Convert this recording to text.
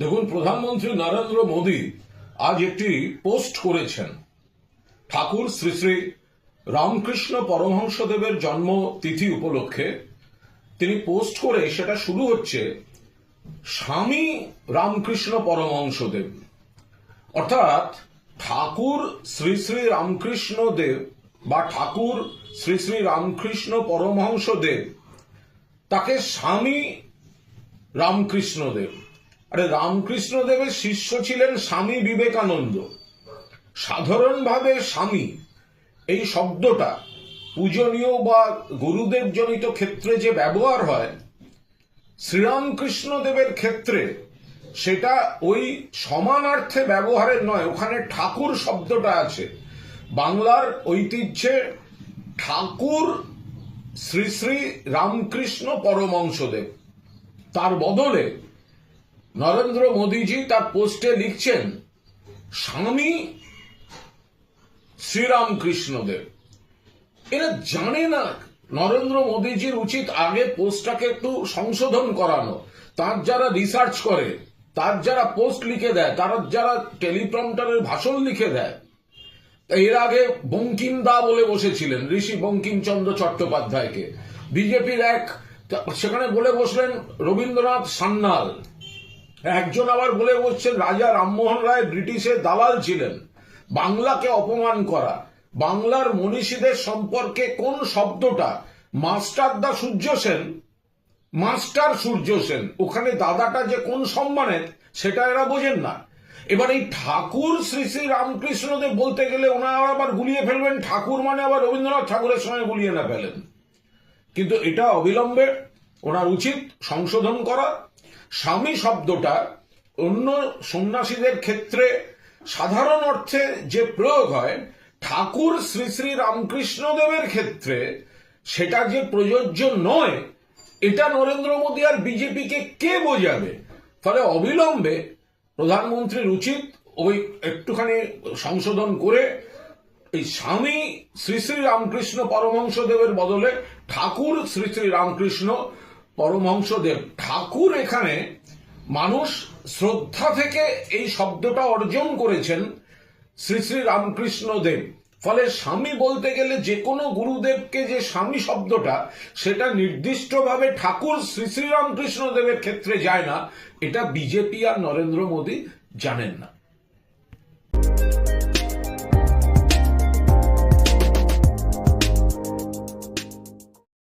দেখুন, প্রধানমন্ত্রী নরেন্দ্র মোদী আজ একটি পোস্ট করেছেন। ঠাকুর শ্রী শ্রী রামকৃষ্ণ পরমহংসদেবের জন্ম তিথি উপলক্ষে তিনি পোস্ট করে সেটা শুরু হচ্ছে স্বামী রামকৃষ্ণ পরমহংসদেব। অর্থাৎ ঠাকুর শ্রী শ্রী রামকৃষ্ণ দেব বা ঠাকুর শ্রী শ্রী রামকৃষ্ণ পরমহংস দেব তাকে স্বামী রামকৃষ্ণ দেব আরে রামকৃষ্ণ দেবের শিষ্য ছিলেন স্বামী বিবেকানন্দ। সাধারণভাবে স্বামী, এই শব্দটা পূজনীয় বা গুরুদেব জনিত ক্ষেত্রে যে ব্যবহার হয় শ্রীরামকৃষ্ণ দেবের ক্ষেত্রে সেটা ওই সমানার্থে ব্যবহারের নয়, ওখানে ঠাকুর শব্দটা আছে। বাংলার ঐতিহ্যে ঠাকুর শ্রী শ্রী রামকৃষ্ণ পরমংশদেব তার বদলে নরেন্দ্র মোদীজি তার পোস্টে লিখছেন, স্বামী শ্রীরামকৃষ্ণদেব। এরা জানে না নরেন্দ্র মোদীজির উচিত আগে পোস্টটাকে একটু সংশোধন করানো। তার যারা রিসার্চ করে, তার যারা পোস্ট লিখে দেয়, তারা যারা টেলিপ্রম্পটারের ভাষণ লিখে দেয়, এর আগে বঙ্কিম দা বলে বসেছিলেন, ঋষি বঙ্কিমচন্দ্র চট্টোপাধ্যায়কে। বিজেপির এক, সেখানে বলে বসলেন, রবীন্দ্রনাথ সান্যাল। একজন আবার বলে বলছেন রাজা রামমোহন রায় ব্রিটিশের দালাল ছিলেন। বাংলাকে অপমান করা। বাংলার মনীষীদের সম্পর্কে কোন শব্দটা? মাস্টার দা সূর্য সেন? মাস্টার সূর্য সেন, ওখানে দাদাটা যে কোন সম্মানের, সেটা এরা বোঝেন না। এবার এই ঠাকুর শ্রী শ্রী রামকৃষ্ণদেব বলতে গেলে ওনারা আবার গুলিয়ে ফেলবেন। ঠাকুর মানে আবার রবীন্দ্রনাথ ঠাকুরের সঙ্গে গুলিয়ে না ফেলেন। কিন্তু এটা অবিলম্বে ওনার উচিত সংশোধন করা। স্বামী শব্দটা অন্য সন্ন্যাসীদের ক্ষেত্রে সাধারণ অর্থে যে প্রয়োগ হয়, ঠাকুর শ্রী শ্রী রামকৃষ্ণদেবের ক্ষেত্রে সেটা যে প্রযোজ্য নয়, এটা নরেন্দ্র মোদী আর বিজেপিকে কে বোঝাবে? ফলে অবিলম্বে প্রধানমন্ত্রীর উচিত ওই একটুখানি সংশোধন করে এই স্বামী শ্রী শ্রী রামকৃষ্ণ পরমহংসদেবের বদলে ঠাকুর শ্রী শ্রী রামকৃষ্ণ পরমহংসদেব। ঠাকুর এখানে মানুষ শ্রদ্ধা থেকে এই শব্দটা অর্জন করেছেন শ্রী শ্রী রামকৃষ্ণ দেব ফলে স্বামী বলতে গেলে যে কোনো গুরুদেবকে যে স্বামী শব্দটা, সেটা নির্দিষ্টভাবে ঠাকুর শ্রী শ্রী রামকৃষ্ণ দেবের ক্ষেত্রে যায় না। এটা বিজেপি আর নরেন্দ্র মোদী জানেন না।